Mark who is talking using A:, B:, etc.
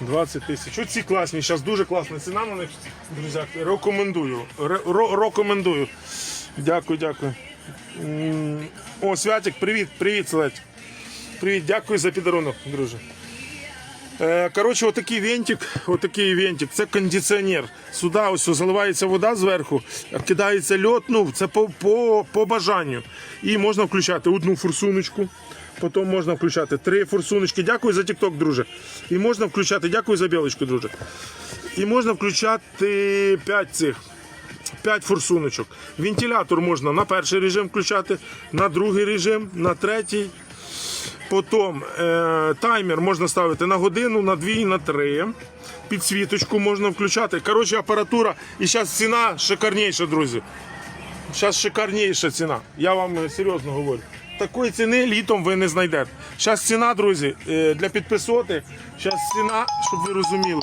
A: 20 тисяч. Оці класні, зараз дуже класна ціна на них. Друзі, рекомендую. Рекомендую. Дякую, дякую. О, Святик, привіт, привіт, Святик. Привіт, дякую за підарунок, друже. Е, Коротше, отакий вентик, отакий вентик, це кондиціонер. Сюди ось заливається вода зверху, кидається льод, ну це по, по, по бажанню. І можна включати одну форсуночку, потім можна включати три форсуночки. Дякую за TikTok, друже. І можна включати, дякую за білочку, друже. І можна включати 5 цих. 5 форсуночок. Вентилятор можна на перший режим включати, на другий режим, на третій. Потім е, таймер можна ставити на годину, на дві, на три. Підсвіточку можна включати. Коротше, апаратура. І зараз ціна шикарніша, друзі. Зараз шикарніша ціна. Я вам е, серйозно говорю. Такої ціни літом ви не знайдете. Зараз ціна, друзі, е, для підписоти. Зараз ціна, щоб ви розуміли.